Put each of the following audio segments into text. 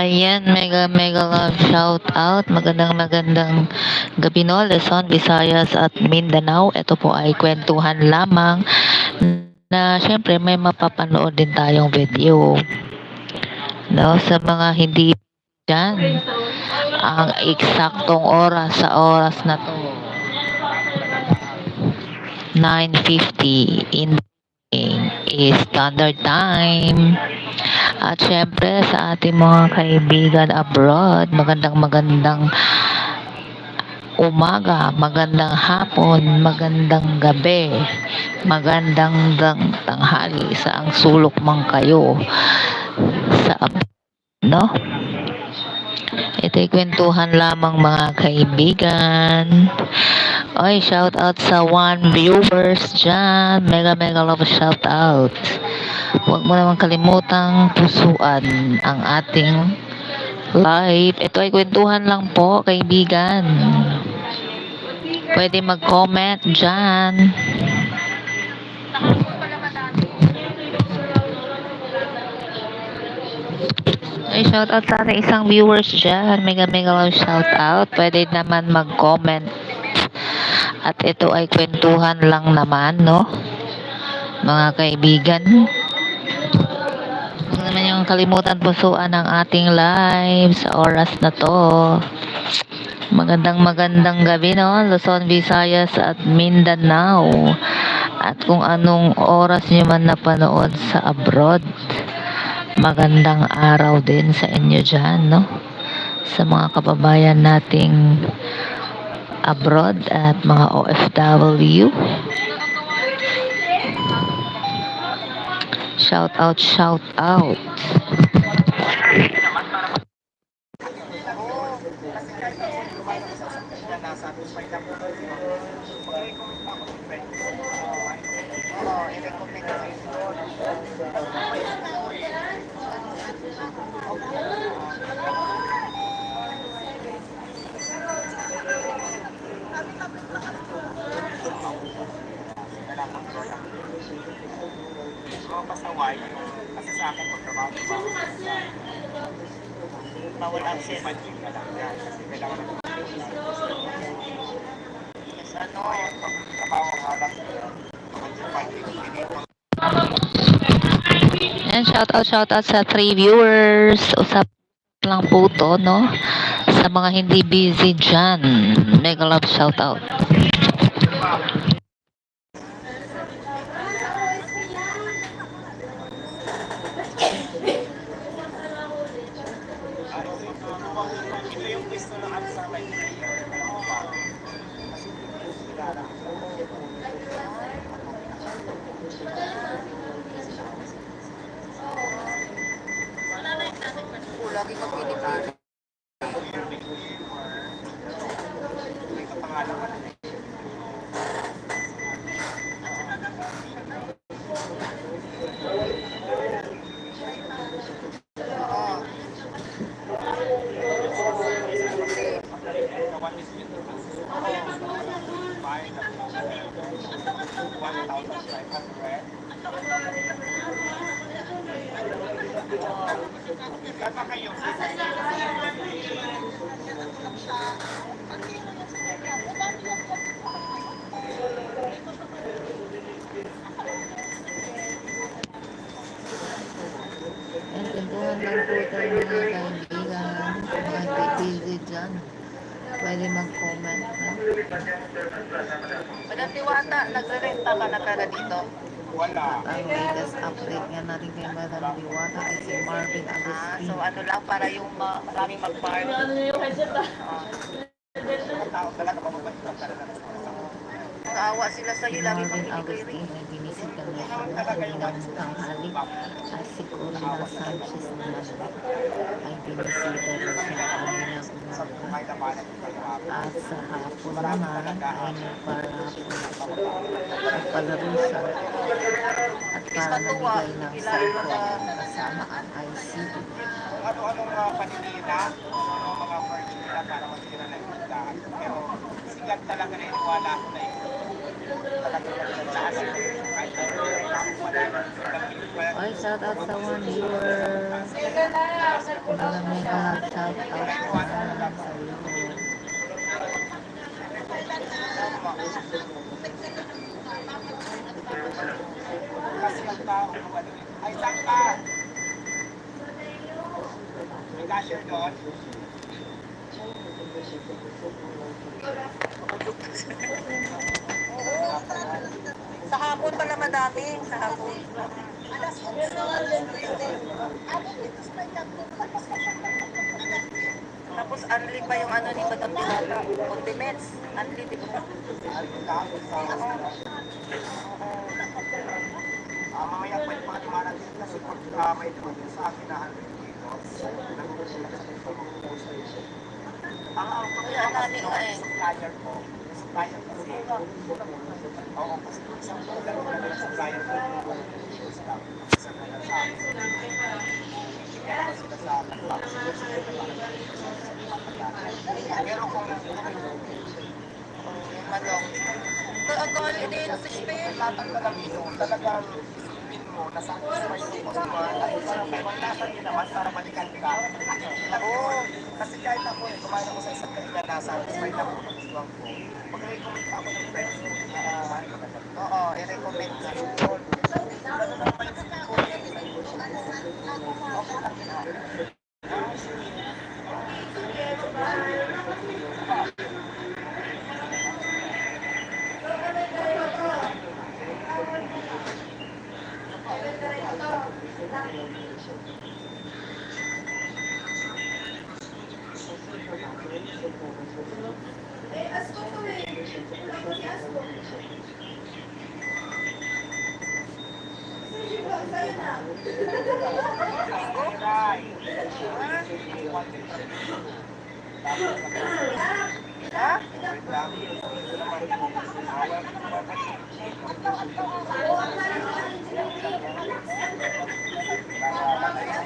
ayan, mega mega love shout out. Magandang magandang gabi no, Luzon, Visayas at Mindanao. Ito po ay kwentuhan lamang na syempre may mapapanood din tayong video. No, sa mga hindi dyan, ang eksaktong oras sa oras na to. 9.50 in is standard time. At syempre sa ating mga kaibigan abroad, magandang magandang umaga, magandang hapon, magandang gabi, magandang dang tanghali sa ang sulok man kayo sa no? Ito'y kwentuhan lamang mga kaibigan. Oy, shout out sa one viewers dyan. Mega mega love shout out. Huwag mo naman kalimutang pusuan ang ating live. Ito ay kwentuhan lang po, kaibigan. Pwede mag-comment dyan. Ay, shout out sa ating isang viewers dyan. Mega mega love shout out. Pwede naman mag-comment. At ito ay kwentuhan lang naman, no? Mga kaibigan. Huwag naman yung kalimutan pusuan ang ating live sa oras na to. Magandang magandang gabi, no? Luzon, Visayas at Mindanao. At kung anong oras nyo man napanood sa abroad. Magandang araw din sa inyo dyan, no? Sa mga kababayan nating abroad at mga OFW. Shout out, shout out. Bawal access. Yes, ano? And shout out, shout out sa three viewers. Usap lang po to, no? Sa mga hindi busy dyan. Mega love shout out. Pwesto ng ano sa may Lagi ka pinipili. May kapangalan Oo. Kasi, Kawan is yun. Bayad ang 1,500. Kata kayo. And kwentuhan lang po tayo mga kaibigan. Mga hindi busy dyan. Pwede mag-comment, no? Madam Diwata, nagre-renta ka na pala dito? Wala. Ang latest update nga natin kay Madam Diwata ay si Marvin Ah, Agustin. so ano lang para yung ma- maraming mag-park. Ah, Tao talaga mababalik ka talaga. naawa sila Si sa'yo, lagi Marvin binibigay Agustin ay binisita niya siya na kaninang tanghali at si Corina Sanchez naman ay binisita rin siya kaninang Sa umaga. at. At sa hapon naman ay nagparapon siya. At para namigay ng cellphone kasama ang IC. Ano-anong mga paninira, ano mga words nila para masira na yung tindahan. Pero sigat talaga na iniwala ko na yun. talagang nagsasaas. Kahit ano yung kailangan mo malaman. Oy, shout out sa one viewer. Malamig ka shout sa iyo. Kasi ang tao, ay saan ka? May cashier doon? Sa hapon pala madami. Sa hapon. Tapos unli pa yung ano ni Madam Diwata. Condiments. Unli, di ba? Ah, mamaya pa yung mga dumarating kasi pag ah, may dumating sa akin na 100 kilos, nagugulat sa ito mag-post. Ang ang Kaya nani nga eh. supplier ko, supplier kasi, oo, kasi isang program ko na supplier ko, isang na sa akin. Sa Pero kung manok. Kaagal, hindi na sa Spain. ang talagang mo, nasatisfy yung customer, at parang may maglasan din naman para balikan ka. Oo, kasi kahit ako, kumain ako sa isang kanila na satisfied ako ng gustuhan ko. Ako ng friends ko, na Oo, i-recommend ka. ano na naman yung ko, yun.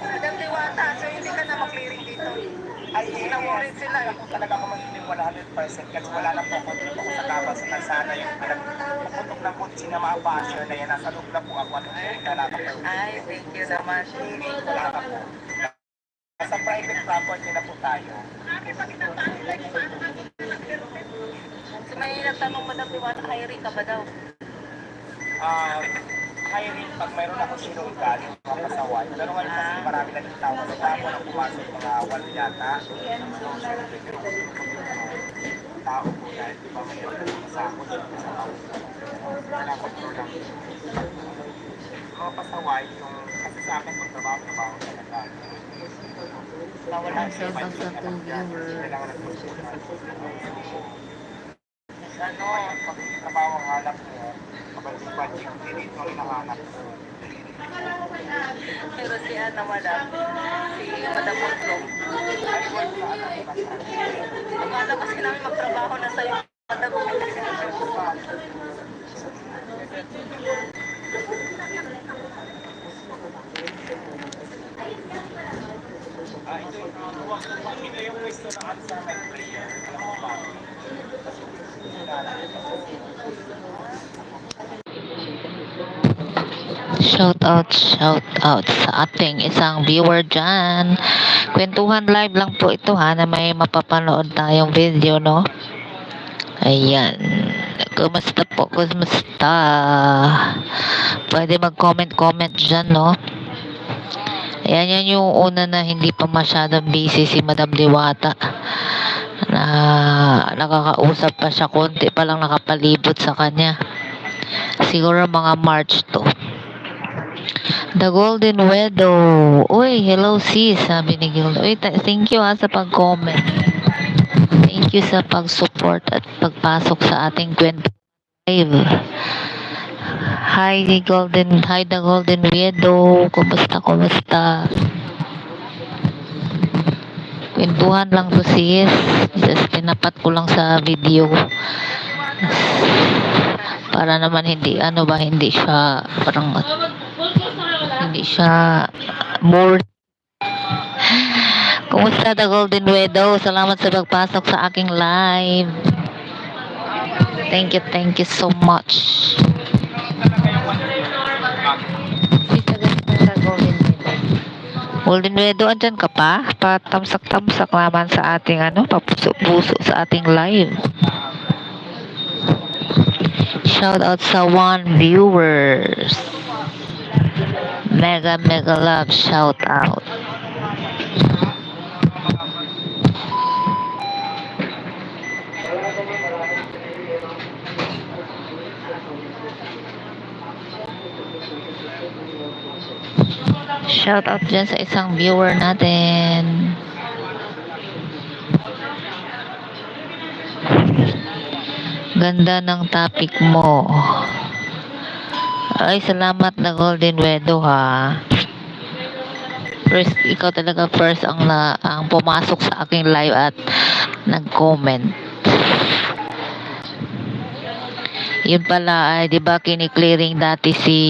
Madam Diwata, so hindi ka na mag-clearing dito. Ay, Naworried sila. Ako talaga mamanilig 100% kasi wala na po ako ako sa kabal sa kalsada yung pinagputok ng kutsi na mga basher na yan. Nasa loob na po ako Ay, thank you naman. Wala. Nasa private property na po tayo. So may natanong Madam Diwata, hiring ka ba daw? Um, hiring pag mayroon ako sinong galing mga pasaway. Pero ngayon kasi marami na yung tao sa tao na pumasok mga walo yata. Tao po dahil di ba mayroon na mga sakot sa tao. Nakakontrol lang. Mga pasaway, yung kasi sa akin pag trabaho-trabaho talaga. Nawala Shout out sa two viewers. Nagsusulat. Ano? Pag trabaho ang hanap mo, kabalik-balik, dito ang hinahanap mo. Pero si Ana, Madam, si Madam Montlong, Ay, wala na kasi. akala kasi namin magtrabaho na sa'yo, Madam. Ah, ito yung ito yung pwesto ng answer my prayer. Alam mo ba? Shout out, shout out sa ating isang viewer dyan. Kwentuhan live lang po ito ha na may mapapanood tayong video no. Ayan. Kumusta po? Kumusta? Pwede mag-comment-comment dyan no. Ayan yan yung una na hindi pa masyadong busy si Madam Diwata. Na nakakausap pa siya konti pa lang nakapalibot sa kanya. Siguro mga March to. The Golden Widow. Uy, hello sis, sabi ni Gilda. Uy, thank you ha sa pag-comment. Thank you sa pag-support at pagpasok sa ating kwento live. Hi, Golden, hi, the Golden Widow. Kumusta, kumusta? Kwentuhan lang to sis. Just tinapat ko lang sa video. Para naman hindi, ano ba, hindi siya, parang, hindi siya more Kumusta the Golden Widow? Salamat sa pagpasok sa aking live. Thank you, thank you so much. Golden Wedo, andyan ka pa? Patamsak-tamsak naman sa ating ano, papuso-puso sa ating live. Shout out sa one viewers. Mega mega love shout out. Shout out dyan sa isang viewer natin. Ganda ng topic mo. Ay, salamat na Golden Wedo ha. First, ikaw talaga first ang, na, ang pumasok sa aking live at nag-comment. Yun pala, ay, di ba kiniklearing dati si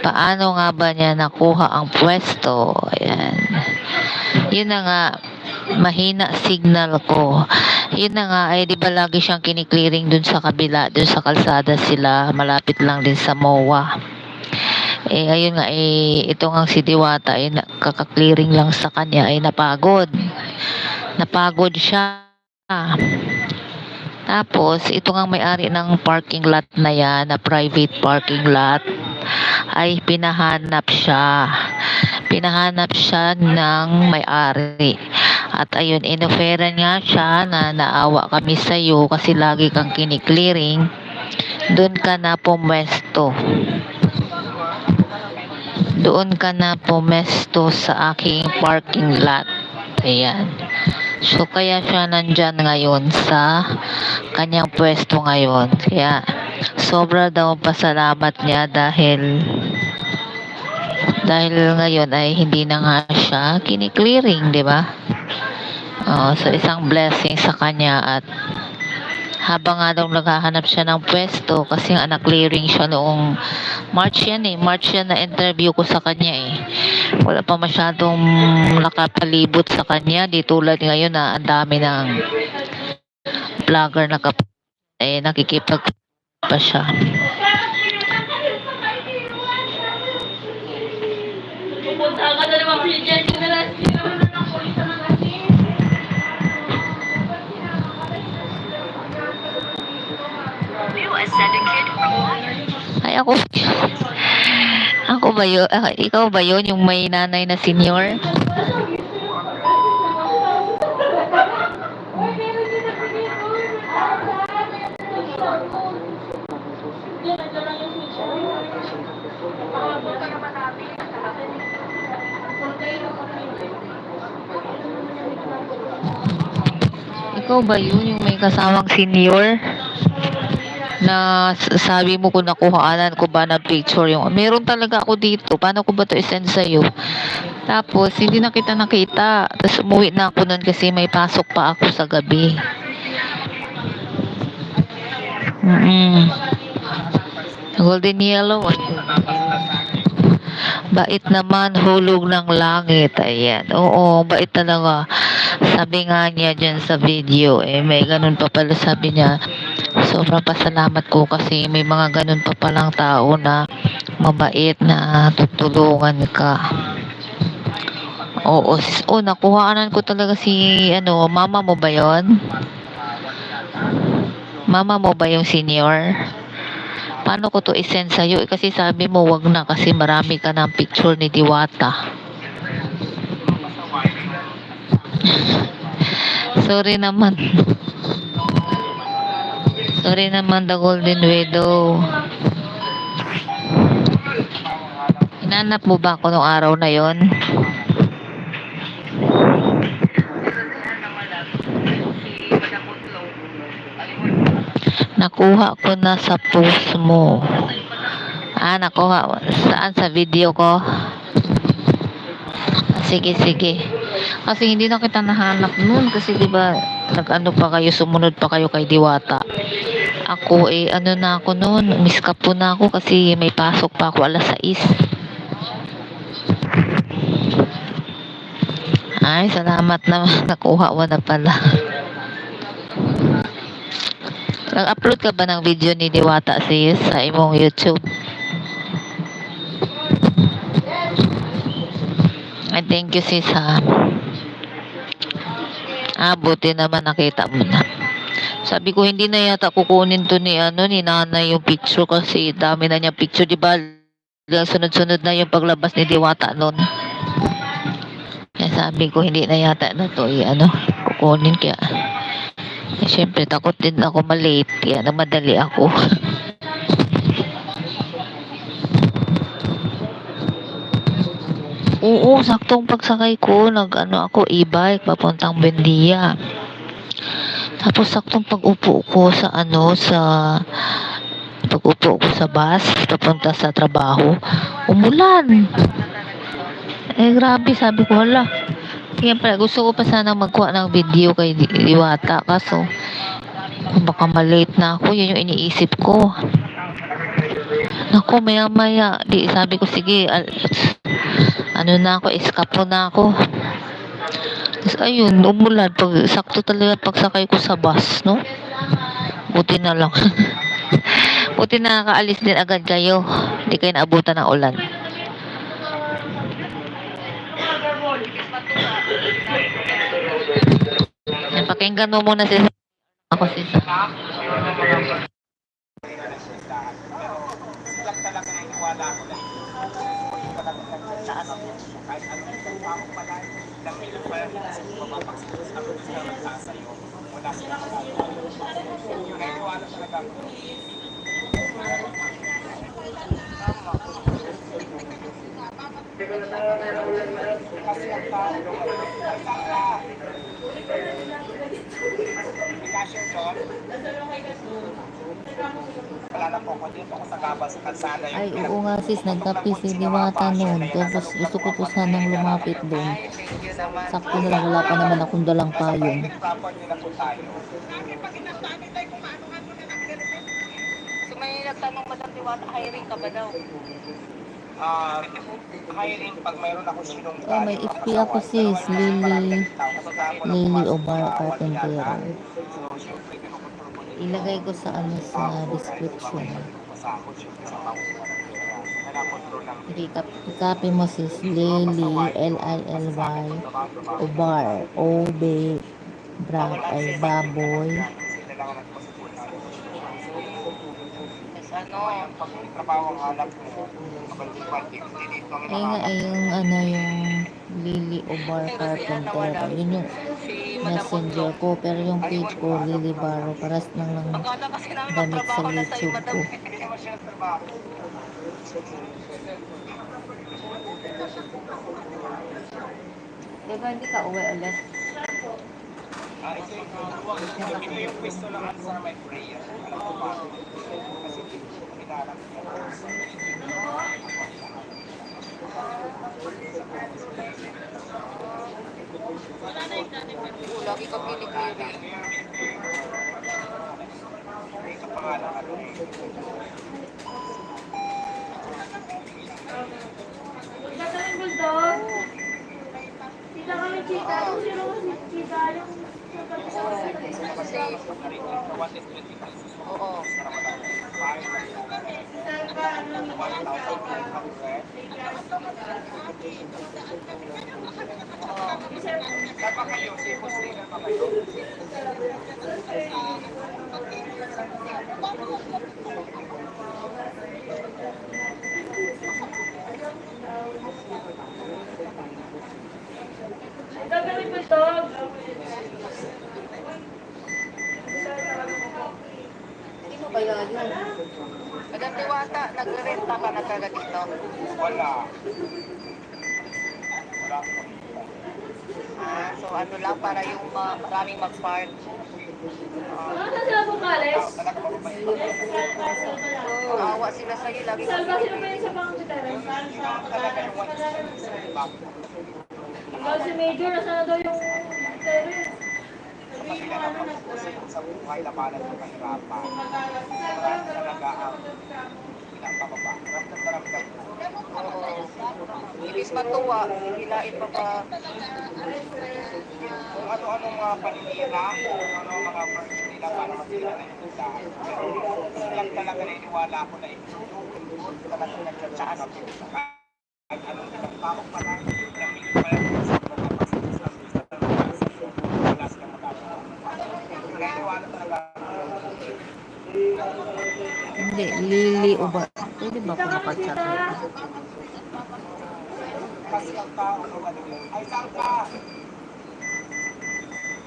paano nga ba niya nakuha ang pwesto? Ayan. Yun na nga, mahina signal ko. Yun na nga, ay di ba lagi siyang kiniklearing dun sa kabila, dun sa kalsada sila, malapit lang din sa MOA. Eh, ayun nga, eh, ito nga si Diwata, eh, na- kakaklearing lang sa kanya, ay napagod. Napagod siya. Tapos, ito nga may-ari ng parking lot na yan, na private parking lot, ay pinahanap siya. Pinahanap siya ng may-ari. At ayun, inoferan nga siya na naawa kami sa iyo kasi lagi kang kiniklearing. Doon ka na pumesto. Doon ka na pumesto sa aking parking lot. Ayan. So, kaya siya nandyan ngayon sa kanyang pwesto ngayon. Kaya, sobra daw pasalamat niya dahil dahil ngayon ay hindi na nga siya kiniklearing, di ba? Oo, so isang blessing sa kanya at habang nga daw naghahanap siya ng pwesto kasi nga na-clearing siya noong March yan eh. March yan na interview ko sa kanya eh. Wala pa masyadong nakapalibot sa kanya. Di tulad ngayon na ang dami ng vlogger na kap eh, nakikipag pa siya. Ay, ako. Ako ba yun? Ikaw ba yun? Yung may nanay na senior? Ikaw ba yun? Yung may kasamang senior? na sabi mo kung nakuhaanan ko ba ng picture yung meron talaga ako dito paano ko ba to isend sa'yo tapos hindi na kita nakita tapos umuwi na ako nun kasi may pasok pa ako sa gabi mm golden yellow bait naman hulog ng langit ayan oo bait talaga sabi nga niya dyan sa video eh may ganun pa pala sabi niya sobrang pasalamat ko kasi may mga ganun pa palang tao na mabait na tutulungan ka. Oo, sis, oh, nakuhaanan ko talaga si, ano, mama mo ba yon? Mama mo ba yung senior? Paano ko to isend sa'yo? Eh, kasi sabi mo, wag na kasi marami ka ng picture ni Diwata. Sorry naman. Sorry naman, The Golden Widow. Inanap mo ba ako nung araw na yon? Nakuha ko na sa post mo. Ah, nakuha. Saan sa video ko? Sige, sige. Kasi hindi na kita nahanap noon kasi 'di ba nag-ano pa kayo sumunod pa kayo kay Diwata. Ako eh ano na ako noon, miskap po na ako kasi may pasok pa ako alas 6. Ay, salamat na nakuha mo na pala. Nag-upload ka ba ng video ni Diwata sis sa imong YouTube? Ay, thank you sis ha. Ah, buti naman nakita mo na. Sabi ko, hindi na yata kukunin to ni, ano, ni nanay yung picture kasi dami na niya picture, di ba? Sunod-sunod na yung paglabas ni Diwata noon. Kaya sabi ko, hindi na yata na to, eh, ano, kukunin kaya. Eh, syempre, takot din ako malate, kaya namadali ako. Oo, saktong pagsakay ko, nag ano ako, e-bike, papuntang Bendia. Tapos saktong pag-upo ko sa ano, sa pag-upo ko sa bus, papunta sa trabaho, umulan. Eh, grabe, sabi ko, hala. Pala, gusto ko pa sana magkuha ng video kay Di- Diwata, kaso, baka malate na ako, yun yung iniisip ko. Naku, maya maya, di, sabi ko, sige, al- ano na ako, eskapo na ako. Tapos ayun, umulan. Pag, sakto talaga pagsakay ko sa bus, no? Buti na lang. Buti na nakaalis din agad kayo. Hindi kayo naabutan ng ulan. Magagawa yung naniniwala talaga ako kasi ang tao Cashier John wala na po ako dito ako sa gabas sa kalsada Ay, oo nga sis, nagkape si Diwata noon. Tapos gusto ko po sanang lumapit doon. Sakto na lang, wala pa naman akong dalang payong. So may nagtanong Madam Diwata, hiring ka ba daw? Ah, hiring pag mayroon ako sinong Oh, may FB ako sis, Lily, Lily Omar Carpentero. Ilagay ko sa ano sa description. I-copy mo sis, Lily, L-I-L-Y, Obar, O-B, Brad, ay baboy. Ano? Pag trabaho ang hanap mo, kabalik-balik, dito ang Ay nga, ay yung ano yung Lily Obar Carpentero. Yun yung messenger ko. Pero yung page ko, Lily Barro. Paras lang lang damit sa YouTube ko. Diba hindi ka uwi ulit? Ah, ito yung ito yung pwesto ng answer my prayer. Alam mo ba? Kasi kinalang niya. Lagi ka pinikiri. Ito pangalan ano. Wala kaming bulldog. Kita kami chika. Kung sino kasi chika yung. Kasi, What is 20 pesos? oo. Five, Saan ka, ano, one thousand five hundred. Saan ba kayo? Si Hussein ba kayo? Wala kaming bulldog. Hindi mo ba yun? Madam Diwata, nagre-renta ka na talaga dito? Wala. Wala. Ah, so ano lang, para yung ma- maraming mag-park. Saan sila pumalis? Awa sila sa'yo, lagi Saan ba ka sila pa yung sa? Talaga yung one back. Ikaw si Major, nasa na daw yung terrace? Kasi na napag-usap sa buhay na paano ng kahirapan. Talaga ang pinapababa. Ramdam na ramdam ko. Oo. Ibis matuwa, hilain pa pa. Kung ano-ano mga paninira, kung ano mga nila para masira na yung tindahan. Pero lang talaga naniniwala ko na ito talaga nagtsatsaga. Kahit anong tao pa pa lang sa mga kapasitis ng bisa ng wala silang magagawa. Hindi, Lily Uba. Pwede ba ako makachat? Ang tao ng ano yun, ay saan ka?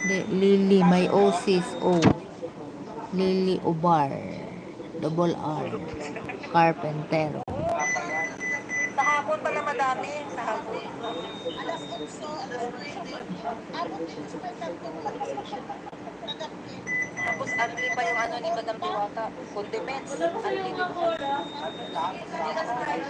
Hindi, Lily, may O sis O. Lily Ubar. Double R. Carpentero. Sa hapon pala madami. Sa hapon. Tapos unli pa yung ano ni Madam Diwata. Condiments. Pa Unli. may post sa na alis,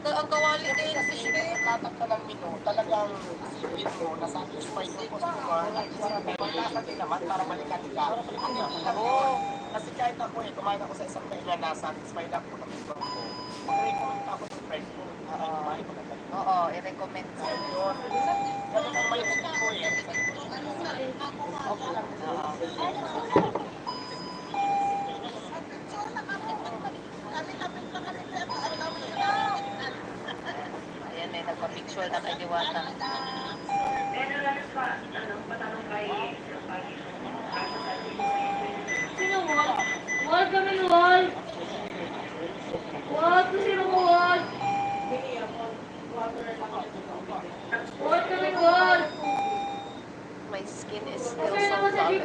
Ang kawali din. Tatak ka ng menu, talagang isipin mo na satisfied yung customer at malasa din naman para balikan ka. Oo. Kasi kahit ako eh, kumain ako sa isang kainan na satisfied ako ng gusto ko. Mag-recommend ako sa friend ko. Para kumain ko na ganito. Oo, i-recommend ko. Yun. Ganun ang may ko eh. Ayan, may nagpa-picture na kay Diwata. Sino wall? Wall kami wall. Wall, kung sino mo wall? Wall kami wall. My skin is still so naman sa. A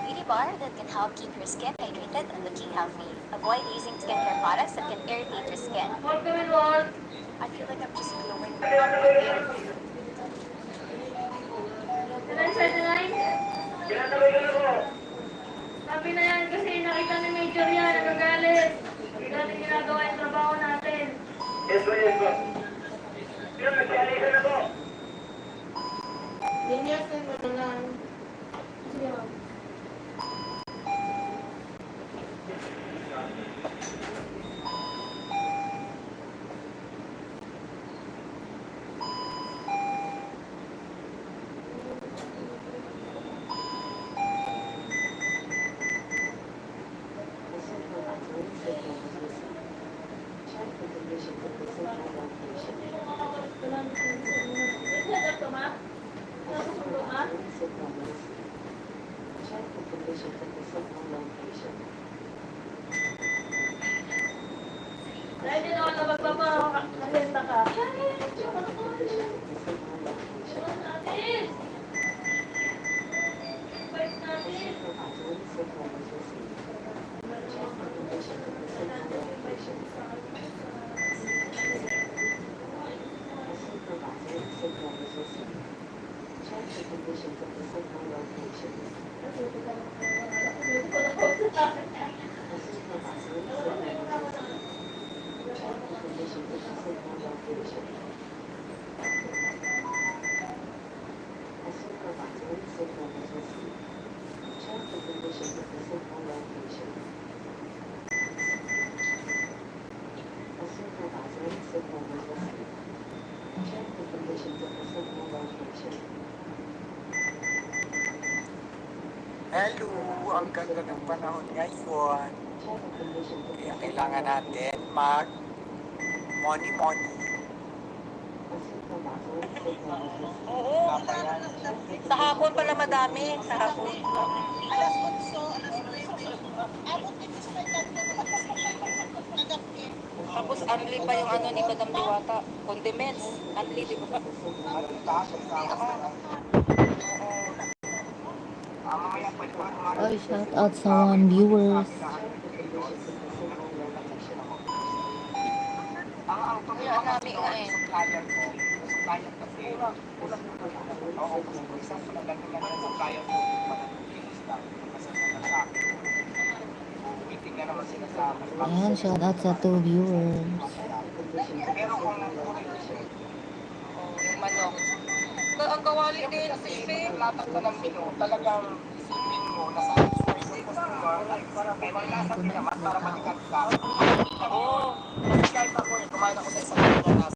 beauty bar that can help keep your skin hydrated and looking healthy. Avoid using skincare products that can irritate your skin. Wall kami wall. I feel like I'm just glowing. Ilan siya tonight? Sabi na yan kasi nakita ni Major yan, nagagalit. Hindi natin ginagawa yung trabaho natin. Linyasin mo na lang. Sige, ma'am. Nag-set up ka, ma? Nasusundo ka? Dahil din ako na magpapakalenta ka. Natin! Fight natin! Hello! Ang ganda ng panahon ngayon. Kaya kailangan natin mag money money. Oo. Sa hapon pala madami. Sa hapon. Tapos unli pa yung ano ni Madam Diwata. Condiments. Unli, di ba? Ay, shout out sa 1 viewers. Ayan, shout out sa two viewers. Pero kung manok. So, ang kawali din, latak ka ng menu, talagang isipin mo na satisfy yung customer at para balikan ka. Oo. Kahit ako eh, kumain ako sa isang